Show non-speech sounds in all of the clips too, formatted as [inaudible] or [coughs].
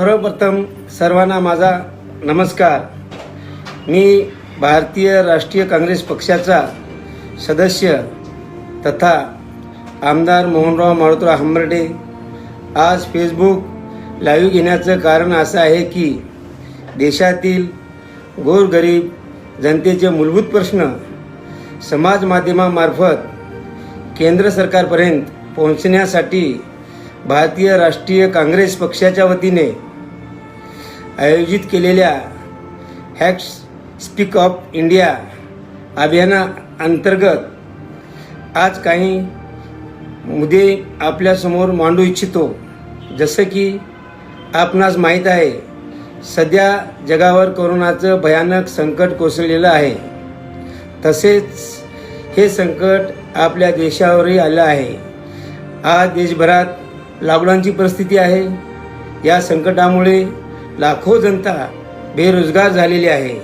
सर्वप्रथम सर्वांना माझा नमस्कार. मी भारतीय राष्ट्रीय काँग्रेस पक्षाचा सदस्य तथा आमदार मोहनराव मारुतराव हंबर्डे. आज फेसबुक लाईव्ह घेण्याचं कारण असं आहे की देशातील गोरगरीब जनतेचे मूलभूत प्रश्न समाज माध्यमामार्फत केंद्र सरकारपर्यंत पोहोचण्यासाठी भारतीय राष्ट्रीय काँग्रेस पक्षाच्या वतीने आयोजित केलेल्या हॅक्स स्पीक ऑफ इंडिया अभियाना अंतर्गत आज काही मुद्दे आपल्यासमोर मांडू इच्छितो. जसं की आपणास माहीत आहे सध्या जगावर कोरोनाचं भयानक संकट कोसळलेलं आहे. तसेच हे संकट आपल्या देशावरही आलं आहे. आज देशभरात लॉकडाऊनची परिस्थिती आहे. या संकटामुळे लाखो जनता बेरोजगार झालेली आहे.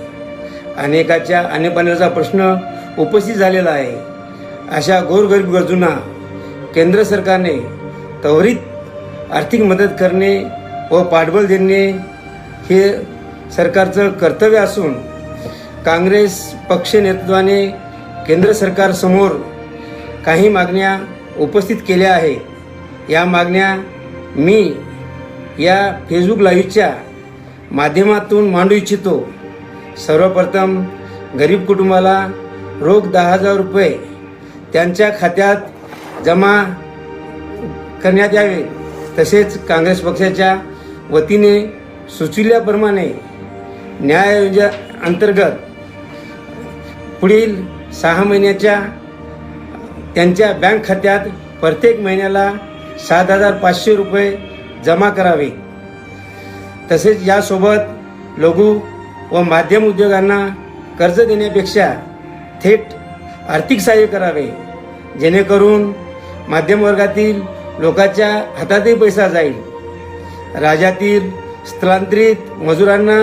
अनेकाच्या अन्नपाण्याचा प्रश्न उपस्थित झालेला आहे. अशा गोरगरीब गरजूंना केंद्र सरकारने त्वरित आर्थिक मदत करणे व पाठबळ देणे हे सरकारचं कर्तव्य असून काँग्रेस पक्ष नेतृत्वाने केंद्र सरकारसमोर काही मागण्या उपस्थित केल्या आहेत. या मागण्या मी या फेसबुक लाईव्हच्या माध्यमातून मांडू इच्छितो. सर्वप्रथम गरीब कुटुंबाला रोख दहा हजार रुपये त्यांच्या खात्यात जमा करण्यात यावे. तसेच काँग्रेस पक्षाच्या वतीने सुचविल्याप्रमाणे न्याय योजना अंतर्गत पुढील सहा महिन्याच्या त्यांच्या बँक खात्यात प्रत्येक महिन्याला सात हजार पाचशे रुपये जमा करावे. तसेच यासोबत लघु व माध्यम उद्योगांना कर्ज देण्यापेक्षा थेट आर्थिक सहाय्य करावे. जेणेकरून माध्यम वर्गातील लोकांच्या हातातही पैसा जाईल. राज्यातील स्थलांतरित मजुरांना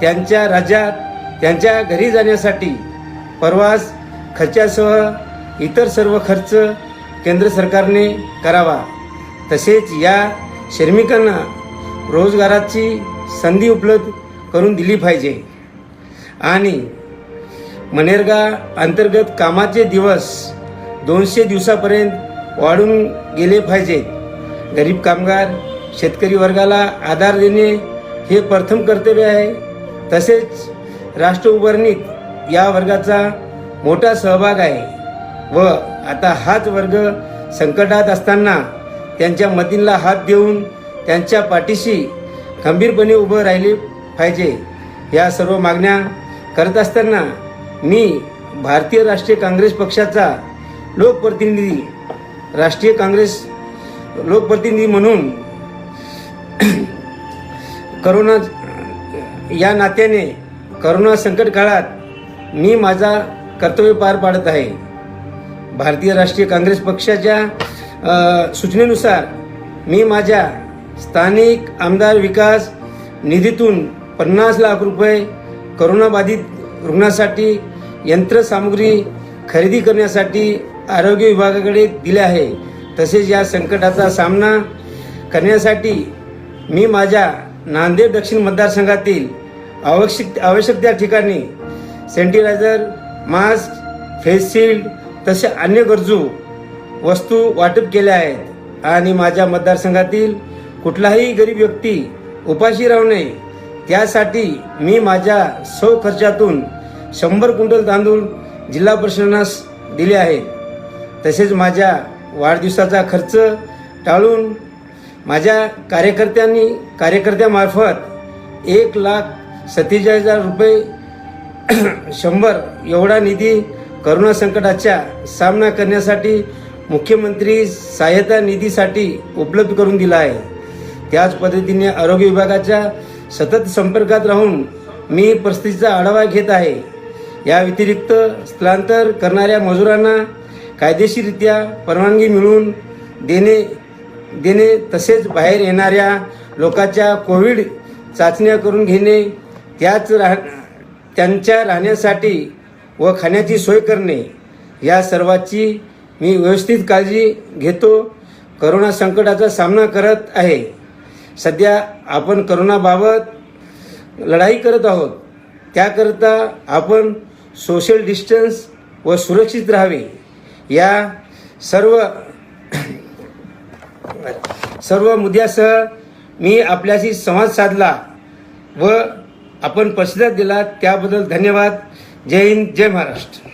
त्यांच्या राज्यात त्यांच्या घरी जाण्यासाठी प्रवास खर्चासह इतर सर्व खर्च केंद्र सरकारने करावा. तसेच या श्रमिकांना रोजगाराची संधी उपलब्ध करून दिली पाहिजे. आणि मनेरगा अंतर्गत कामाचे दिवस दोनशे दिवसापर्यंत वाढून गेले पाहिजेत गरीब कामगार शेतकरी वर्गाला आधार देणे हे प्रथम कर्तव्य आहे. तसेच राष्ट्र उभारणीत या वर्गाचा मोठा सहभाग आहे व आता हाच वर्ग संकटात असताना त्यांच्या मतीला हात देऊन त्यांच्या पाठीशी खंबीरपणे उभं राहिले पाहिजे. या सर्व मागण्या करत असताना मी भारतीय राष्ट्रीय काँग्रेस पक्षाचा लोकप्रतिनिधी राष्ट्रीय काँग्रेस लोकप्रतिनिधी म्हणून करोना या नात्याने करोना संकट काळात मी माझा कर्तव्य पार पाडत आहे. भारतीय राष्ट्रीय काँग्रेस पक्षाच्या सूचनेनुसार मी माझ्या स्थानिक आमदार विकास निधीतून पन्नास लाख रुपये करोनाबाधित रुग्णासाठी यंत्रसामुग्री खरेदी करण्यासाठी आरोग्य विभागाकडे दिले आहे. तसेच या संकटाचा सामना करण्यासाठी मी माझ्या नांदेड दक्षिण मतदारसंघातील आवश्यक आवश्यक त्या ठिकाणी सॅनिटायझर मास्क फेस शिल्ड तसे अन्य गरजू वस्तू वाटप केल्या आहेत. आणि माझ्या मतदारसंघातील कुठलाही गरीब व्यक्ती उपाशी राहू नये. त्यासाठी मी माझ्या सौ खर्चातून शंभर क्विंटल तांदूळ जिल्हा प्रशासनास दिले आहे तसेच माझ्या वाढदिवसाचा खर्च टाळून माझ्या कार्यकर्त्यांनी कार्यकर्त्यामार्फत एक लाख सत्तेचाळीस हजार रुपये [clears throat] शंभर एवढा निधी करोना संकटाच्या सामना करण्यासाठी मुख्यमंत्री सहाय्यता निधीसाठी उपलब्ध करून दिला आहे. त्याच पद्धतीने आरोग्य विभागाच्या सतत संपर्कात राहून मी परिस्थितीचा आढावा घेत आहे. या व्यतिरिक्त स्थलांतर करणाऱ्या मजुरांना कायदेशीररित्या परवानगी मिळवून देणे देणे तसेच बाहेर येणाऱ्या लोकांच्या कोविड चाचण्या करून घेणे त्याच राह त्यांच्या राहण्यासाठी व खाण्याची सोय करणे या सर्वाची मी व्यवस्थित काळजी घेतो. करोना संकटाचा सामना करत आहे. सध्या आपण करोनाबाबत लढाई करत आहोत. त्याकरता आपण सोशल डिस्टन्स व सुरक्षित राहावे. या सर्व [coughs] सर्व मुद्द्यासह मी आपल्याशी संवाद साधला व आपण प्रतिसाद दिला त्याबद्दल धन्यवाद. जय हिंद जय महाराष्ट्र.